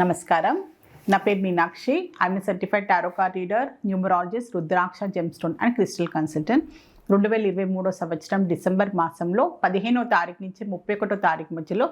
నమస్కారం. నా పేరు Meenakshi. I'm certified tarot card reader numerologist rudraksha gemstone and crystal consultant రెండు వేల ఇరవై మూడో సంవత్సరం డిసెంబర్ మాసంలో పదిహేనో తారీఖు నుంచి ముప్పై ఒకటో తారీఖు మధ్యలో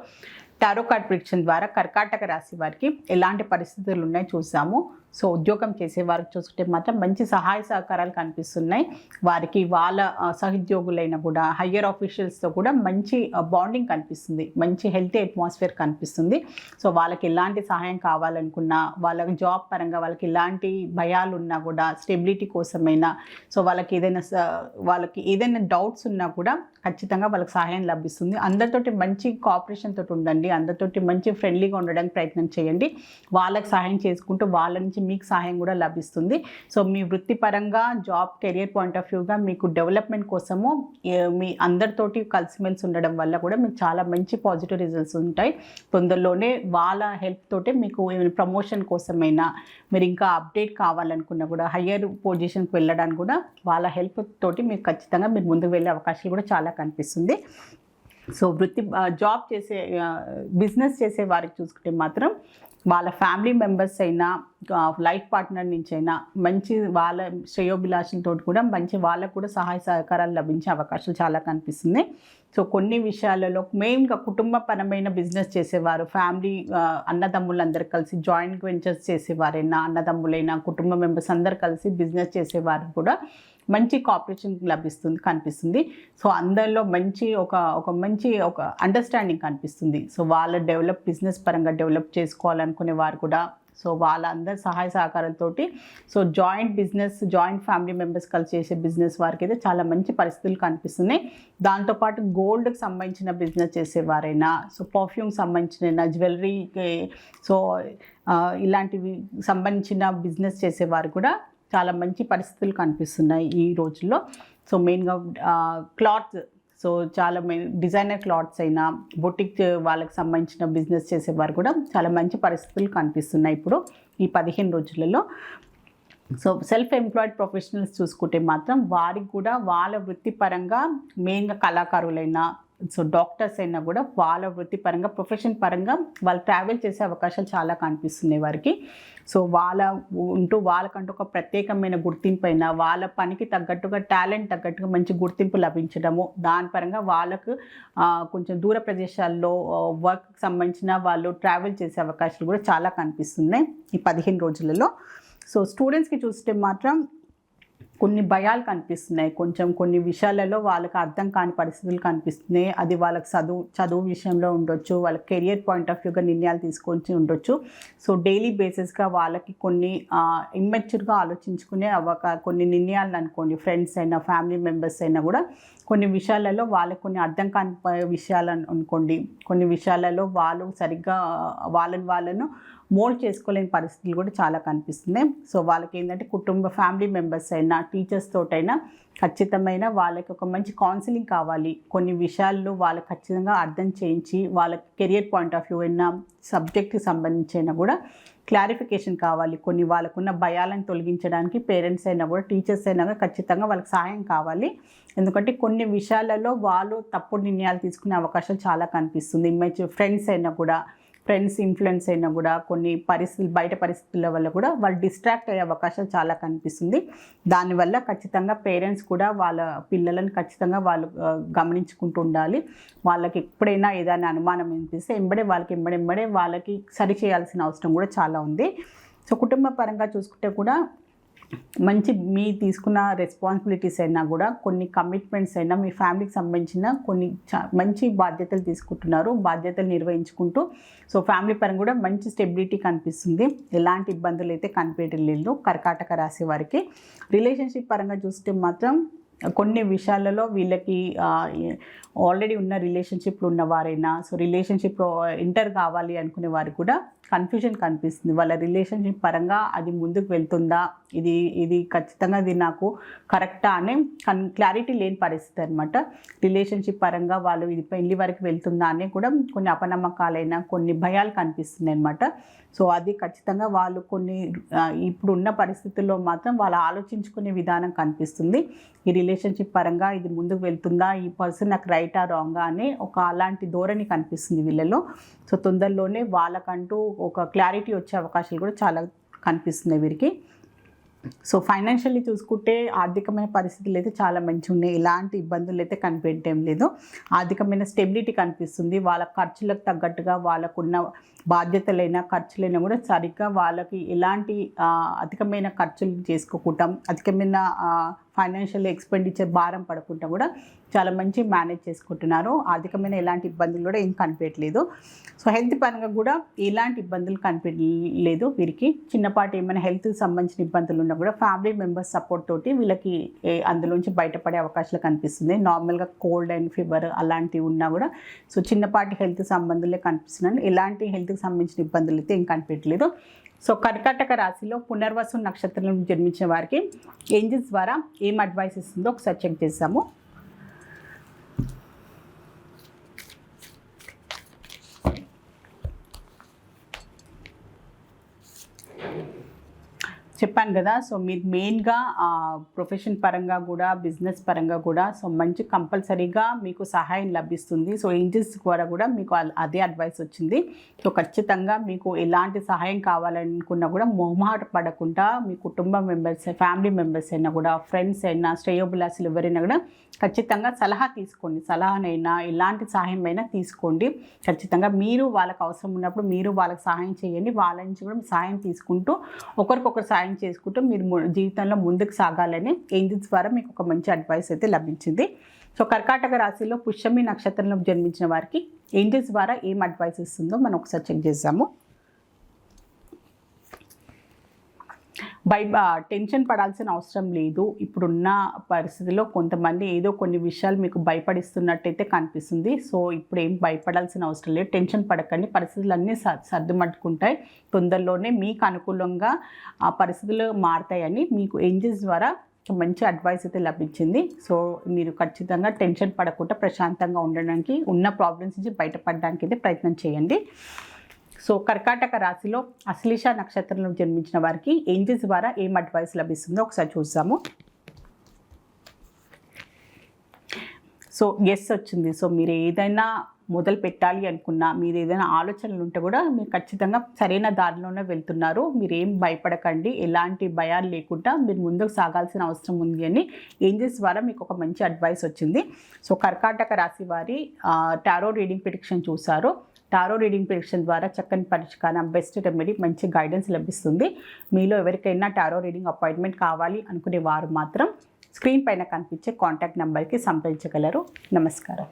టారో కార్డ్ ప్రిడిక్షన్ ద్వారా కర్కాటక రాశి వారికి ఎలాంటి పరిస్థితులు ఉన్నాయో చూసాము. సో ఉద్యోగం చేసే వారికి చూసుకుంటే మాత్రం మంచి సహాయ సహకారాలు కనిపిస్తున్నాయి. వారికి వాళ్ళ సహోద్యోగులైన కూడా హయ్యర్ ఆఫీషియల్స్తో కూడా మంచి బాండింగ్ కనిపిస్తుంది. మంచి హెల్తీ అట్మాస్ఫియర్ కనిపిస్తుంది. సో వాళ్ళకి ఎలాంటి సహాయం కావాలనుకున్నా వాళ్ళకి జాబ్ పరంగా వాళ్ళకి ఎలాంటి భయాలు ఉన్నా కూడా స్టెబిలిటీ కోసమైనా సో వాళ్ళకి ఏదైనా స- వాళ్ళకి ఏదైనా డౌట్స్ ఉన్నా కూడా ఖచ్చితంగా వాళ్ళకి సహాయం లభిస్తుంది. అందరితోటి మంచి కోఆపరేషన్ తోటి ఉండండి. అందరితోటి మంచి ఫ్రెండ్లీగా ఉండడానికి ప్రయత్నం చేయండి. వాళ్ళకి సహాయం చేసుకుంటూ వాళ్ళ నుంచి మీకు సహాయం కూడా లభిస్తుంది. సో మీ వృత్తిపరంగా జాబ్ కెరియర్ పాయింట్ ఆఫ్ వ్యూగా మీకు డెవలప్మెంట్ కోసము మీ అందరితోటి కలిసిమెలిసి ఉండడం వల్ల కూడా మీకు చాలా మంచి పాజిటివ్ రిజల్ట్స్ ఉంటాయి. తొందరలోనే వాళ్ళ హెల్ప్ తోటే మీకు ప్రమోషన్ కోసమైనా మీరు ఇంకా అప్డేట్ కావాలనుకున్నా కూడా హయ్యర్ పొజిషన్కి వెళ్ళడానికి కూడా వాళ్ళ హెల్ప్ తోటి మీకు ఖచ్చితంగా మీరు ముందుకు వెళ్ళే అవకాశాలు కూడా చాలా కనిపిస్తుంది. సో వృత్తి జాబ్ చేసే బిజినెస్ చేసే వారికి చూసుకుంటే మాత్రం వాళ్ళ ఫ్యామిలీ మెంబర్స్ అయినా లైఫ్ పార్ట్నర్ నుంచి అయినా మంచి వాళ్ళ శ్రేయోభిలాషులతో కూడా మంచి వాళ్ళకు కూడా సహాయ సహకారాలు లభించే అవకాశాలు చాలా కనిపిస్తుంది. సో కొన్ని విషయాలలో మెయిన్గా కుటుంబపరమైన బిజినెస్ చేసేవారు ఫ్యామిలీ అన్నదమ్ములందరూ కలిసి జాయింట్ వెంచర్స్ చేసేవారైనా అన్నదమ్ములైనా కుటుంబ మెంబర్స్ అందరు కలిసి బిజినెస్ చేసేవారు కూడా మంచి కాపరేషన్ లభిస్తుంది కనిపిస్తుంది. సో అందరిలో మంచి ఒక ఒక మంచి ఒక అండర్స్టాండింగ్ కనిపిస్తుంది. సో వాళ్ళ డెవలప్ బిజినెస్ పరంగా డెవలప్ చేసుకోవాలనుకునే వారు కూడా సో వాళ్ళందరి సహాయ సహకారాలతోటి so joint business joint family members కలిసి చేసే బిజినెస్ వారికి అయితే చాలా మంచి పరిస్థితులు కనిపిస్తున్నాయి. దాంతోపాటు గోల్డ్కి సంబంధించిన బిజినెస్ చేసేవారైనా సో పర్ఫ్యూమ్ సంబంధించిన జ్యువెలరీకి సో ఇలాంటివి సంబంధించిన బిజినెస్ చేసేవారు కూడా చాలా మంచి పరిస్థితులు కనిపిస్తున్నాయి ఈ రోజుల్లో. సో మెయిన్గా క్లాత్స్ సో చాలా మెయిన్ డిజైనర్ క్లాత్స్ అయినా బొటిక్ వాళ్ళకి సంబంధించిన బిజినెస్ చేసేవారు కూడా చాలా మంచి పరిస్థితులు కనిపిస్తున్నాయి ఇప్పుడు ఈ పదిహేను రోజులలో. సో సెల్ఫ్ ఎంప్లాయిడ్ ప్రొఫెషనల్స్ చూసుకుంటే మాత్రం వారికి కూడా వాళ్ళ వృత్తిపరంగా మెయిన్గా కళాకారులైనా సో డాక్టర్స్ అయినా కూడా వాళ్ళ వృత్తిపరంగా ప్రొఫెషన్ పరంగా వాళ్ళు ట్రావెల్ చేసే అవకాశాలు చాలా కనిపిస్తున్నాయి వారికి. సో వాళ్ళ ఉంటూ వాళ్ళకంటూ ఒక ప్రత్యేకమైన గుర్తింపు అయినా వాళ్ళ పనికి తగ్గట్టుగా టాలెంట్ తగ్గట్టుగా మంచి గుర్తింపు లభించడము దాని పరంగా వాళ్ళకు కొంచెం దూర ప్రదేశాల్లో వర్క్ సంబంధించిన వాళ్ళు ట్రావెల్ చేసే అవకాశాలు కూడా చాలా కనిపిస్తున్నాయి ఈ పదిహేను రోజులలో. సో స్టూడెంట్స్కి చూస్తే మాత్రం కొన్ని భయాలు కనిపిస్తున్నాయి. కొంచెం కొన్ని విషయాలలో వాళ్ళకి అర్థం కాని పరిస్థితులు కనిపిస్తున్నాయి. అది వాళ్ళకి చదువు చదువు విషయంలో ఉండొచ్చు వాళ్ళ కెరియర్ పాయింట్ ఆఫ్ వ్యూగా నిర్ణయాలు తీసుకొని ఉండొచ్చు. సో డైలీ బేసిస్గా వాళ్ళకి కొన్ని ఇమ్మెచ్యూర్గా ఆలోచించుకునే అవకా కొన్ని నిర్ణయాలు అనుకోండి. ఫ్రెండ్స్ అయినా ఫ్యామిలీ మెంబర్స్ అయినా కూడా కొన్ని విషయాలలో వాళ్ళకి కొన్ని అర్థం కాని విషయాలు అనుకోండి. కొన్ని విషయాలలో వాళ్ళు సరిగ్గా వాళ్ళని వాళ్ళను మోల్డ్ చేసుకోలేని పరిస్థితులు కూడా చాలా కనిపిస్తున్నాయి. సో వాళ్ళకి ఏంటంటే కుటుంబ ఫ్యామిలీ మెంబర్స్ అయినా టీచర్స్ తోటైనా ఖచ్చితమైన వాళ్ళకి ఒక మంచి కౌన్సిలింగ్ కావాలి. కొన్ని విషయాల్లో వాళ్ళకి ఖచ్చితంగా అర్థం చేయించి వాళ్ళ కెరియర్ పాయింట్ ఆఫ్ వ్యూ అయినా సబ్జెక్ట్కి అయినా కూడా క్లారిఫికేషన్ కావాలి. కొన్ని వాళ్ళకున్న భయాలను తొలగించడానికి పేరెంట్స్ అయినా కూడా టీచర్స్ అయినా కూడా ఖచ్చితంగా వాళ్ళకి సహాయం కావాలి. ఎందుకంటే కొన్ని విషయాలలో వాళ్ళు తప్పుడు నిర్ణయాలు తీసుకునే అవకాశం చాలా కనిపిస్తుంది. ఇమేజ్ ఫ్రెండ్స్ అయినా కూడా ఫ్రెండ్స్ ఇన్ఫ్లుయెన్స్ అయినా కూడా కొన్ని పరిస్థితులు బయట పరిస్థితుల వల్ల కూడా వాళ్ళు డిస్ట్రాక్ట్ అయ్యే అవకాశం చాలా కనిపిస్తుంది. దానివల్ల ఖచ్చితంగా పేరెంట్స్ కూడా వాళ్ళ పిల్లలను ఖచ్చితంగా వాళ్ళు గమనించుకుంటూ ఉండాలి. వాళ్ళకి ఎప్పుడైనా ఏదైనా అనుమానం అనిపిస్తే ఎంబడే వాళ్ళకి ఎంబడెంబడే వాళ్ళకి సరి చేయాల్సిన అవసరం కూడా చాలా ఉంది. సో కుటుంబ పరంగా చూసుకుంటే కూడా మంచి మీ తీసుకున్న రెస్పాన్సిబిలిటీస్ అయినా కూడా కొన్ని కమిట్మెంట్స్ అయినా మీ ఫ్యామిలీకి సంబంధించిన కొన్ని చా- మంచి బాధ్యతలు తీసుకుంటున్నారు బాధ్యతలు నిర్వహించుకుంటూ. సో ఫ్యామిలీ పరంగా కూడా మంచి స్టెబిలిటీ కనిపిస్తుంది. ఎలాంటి ఇబ్బందులు అయితే కనిపించడం లేదు కర్కాటక రాశి వారికి. రిలేషన్షిప్ పరంగా చూస్తే మాత్రం కొన్ని విషయాలలో వీళ్ళకి ఆల్రెడీ ఉన్న రిలేషన్షిప్లు ఉన్నవారైనా సో రిలేషన్షిప్ ఇంటర్ కావాలి అనుకునే వారు కూడా కన్ఫ్యూజన్ కనిపిస్తుంది. వాళ్ళ రిలేషన్షిప్ పరంగా అది ముందుకు వెళ్తుందా? ఇది ఇది ఖచ్చితంగా ఇది నాకు కరెక్టా అనే కన్ క్లారిటీ లేని పరిస్థితి అనమాట రిలేషన్షిప్ పరంగా వాళ్ళు ఇది పెళ్ళి వరకు వెళ్తుందా అనే కూడా కొన్ని అపనమ్మకాలైన కొన్ని భయాలు కనిపిస్తున్నాయి అనమాట సో అది ఖచ్చితంగా వాళ్ళు కొన్ని ఇప్పుడు ఉన్న పరిస్థితుల్లో మాత్రం వాళ్ళు ఆలోచించుకునే విధానం కనిపిస్తుంది. ఈ రిలేషన్షిప్ పరంగా ఇది ముందుకు వెళ్తుందా? ఈ పర్సన్ నాకు రైటా రాంగా అనే ఒక అలాంటి ధోరణి కనిపిస్తుంది వీళ్ళలో. సో తొందరలోనే వాళ్ళకంటూ ఒక క్లారిటీ వచ్చే అవకాశాలు కూడా చాలా కనిపిస్తున్నాయి వీరికి. సో ఫైనాన్షియల్లీ చూసుకుంటే ఆర్థికమైన పరిస్థితులు అయితే చాలా మంచిగా ఉన్నాయి. ఎలాంటి ఇబ్బందులు అయితే కనిపెట్టడం లేదు. ఆర్థికమైన స్టెబిలిటీ కనిపిస్తుంది. వాళ్ళ ఖర్చులకు తగ్గట్టుగా వాళ్ళకున్న బాధ్యతలైనా ఖర్చులైనా కూడా సరిగ్గా వాళ్ళకి ఎలాంటి అధికమైన ఖర్చులు చేసుకోకుండా అధికమైన ఫైనాన్షియల్ ఎక్స్పెండిచర్ భారం పడకుండా కూడా చాలా మంచి మేనేజ్ చేసుకుంటున్నారు. ఆర్థికమైన ఎలాంటి ఇబ్బందులు కూడా ఏం కనిపించట్లేదు సో హెల్త్ పరంగా కూడా ఎలాంటి ఇబ్బందులు కనిపించలేదు వీరికి చిన్నపాటి ఏమైనా హెల్త్కి సంబంధించిన ఇబ్బందులు ఉన్నా కూడా ఫ్యామిలీ మెంబర్స్ సపోర్ట్ తోటి వీళ్ళకి అందులోంచి బయటపడే అవకాశాలు కనిపిస్తుంది. నార్మల్గా కోల్డ్ అండ్ ఫీవర్ అలాంటివి ఉన్నా కూడా సో చిన్నపాటి హెల్త్ సంబంధులే కనిపిస్తున్నాయి ఎలాంటి హెల్త్కి సంబంధించిన ఇబ్బందులు అయితే ఏం కనిపించలేదు సో కర్కాటక రాశిలో పునర్వసు నక్షత్రం జన్మించిన వారికి ఏంజిల్స్ ద్వారా ఏం అడ్వైస్ ఇస్తుందో ఒకసారి చెక్ చేసాము చెప్పాను కదా సో మీరు మెయిన్గా ప్రొఫెషన్ పరంగా కూడా బిజినెస్ పరంగా కూడా సో మంచి కంపల్సరీగా మీకు సహాయం లభిస్తుంది. సో ఏంజెస్ ద్వారా కూడా మీకు అదే అడ్వైస్ వచ్చింది. సో ఖచ్చితంగా మీకు ఎలాంటి సహాయం కావాలనుకున్నా కూడా మొహమాట పడకుండా మీ కుటుంబ మెంబర్స్ ఫ్యామిలీ మెంబర్స్ అయినా కూడా ఫ్రెండ్స్ అయినా శ్రేయోబులాసులు ఎవరైనా కూడా ఖచ్చితంగా సలహా తీసుకోండి. సలహానైనా ఎలాంటి సహాయం అయినా తీసుకోండి. ఖచ్చితంగా మీరు వాళ్ళకి అవసరం ఉన్నప్పుడు మీరు వాళ్ళకి సహాయం చేయండి. వాళ్ళ నుంచి కూడా సహాయం తీసుకుంటూ ఒకరికొకరు సహాయం చేసుకుంటూ మీరు ము- జీవితంలో ముందుకు సాగాలని ఏంజిల్స్ ద్వారా మీకు ఒక మంచి అడ్వైస్ అయితే లభించింది. సో కర్కాటక రాశిలో పుష్యమి నక్షత్రంలో జన్మించిన వారికి ఏంజిల్స్ ద్వారా ఏం అడ్వైస్ ఇస్తుందో మనం ఒకసారి చెక్ చేద్దాము. భయ టెన్షన్ పడాల్సిన అవసరం లేదు. ఇప్పుడున్న పరిస్థితిలో కొంతమంది ఏదో కొన్ని విషయాలు మీకు భయపడిస్తున్నట్టయితే కనిపిస్తుంది. సో ఇప్పుడు ఏం భయపడాల్సిన అవసరం లేదు. టెన్షన్ పడకండి. పరిస్థితులు అన్నీ సర్దుమట్టుకుంటాయి. తొందరలోనే మీకు అనుకూలంగా ఆ పరిస్థితులు మారుతాయని మీకు ఏంజెస్ ద్వారా మంచి అడ్వైస్ అయితే లభించింది. సో మీరు ఖచ్చితంగా టెన్షన్ పడకుండా ప్రశాంతంగా ఉండడానికి ఉన్న ప్రాబ్లమ్స్ నుంచి బయటపడడానికి అయితే ప్రయత్నం చేయండి. సో కర్కాటక రాశిలో అశ్లేష నక్షత్రంలో జన్మించిన వారికి ఏంజిల్స్ ద్వారా ఏం అడ్వైస్ లభిస్తుందో ఒకసారి చూసాము సో ఎస్ వచ్చింది. సో మీరు ఏదైనా మొదలు పెట్టాలి అనుకున్నా మీరు ఏదైనా ఆలోచనలు ఉంటే కూడా మీరు ఖచ్చితంగా సరైన దారిలోనే వెళ్తున్నారు. మీరు ఏం భయపడకండి. ఎలాంటి భయాలు లేకుండా మీరు ముందుకు సాగాల్సిన అవసరం ఉంది అని ఏంజెస్ ద్వారా మీకు ఒక మంచి అడ్వైస్ వచ్చింది. సో కర్కాటక రాశి వారి టారో రీడింగ్ ప్రిడిక్షన్ చూశారు. టారో రీడింగ్ ప్రిడిక్షన్ ద్వారా చక్కని పరిష్కారం బెస్ట్ రెమెడీ మంచి గైడెన్స్ లభిస్తుంది. మీలో ఎవరికైనా టారో రీడింగ్ అపాయింట్మెంట్ కావాలి అనుకునే వారు మాత్రం స్క్రీన్ పైన కనిపించే కాంటాక్ట్ నెంబర్కి సంప్రదించగలరు. నమస్కారం.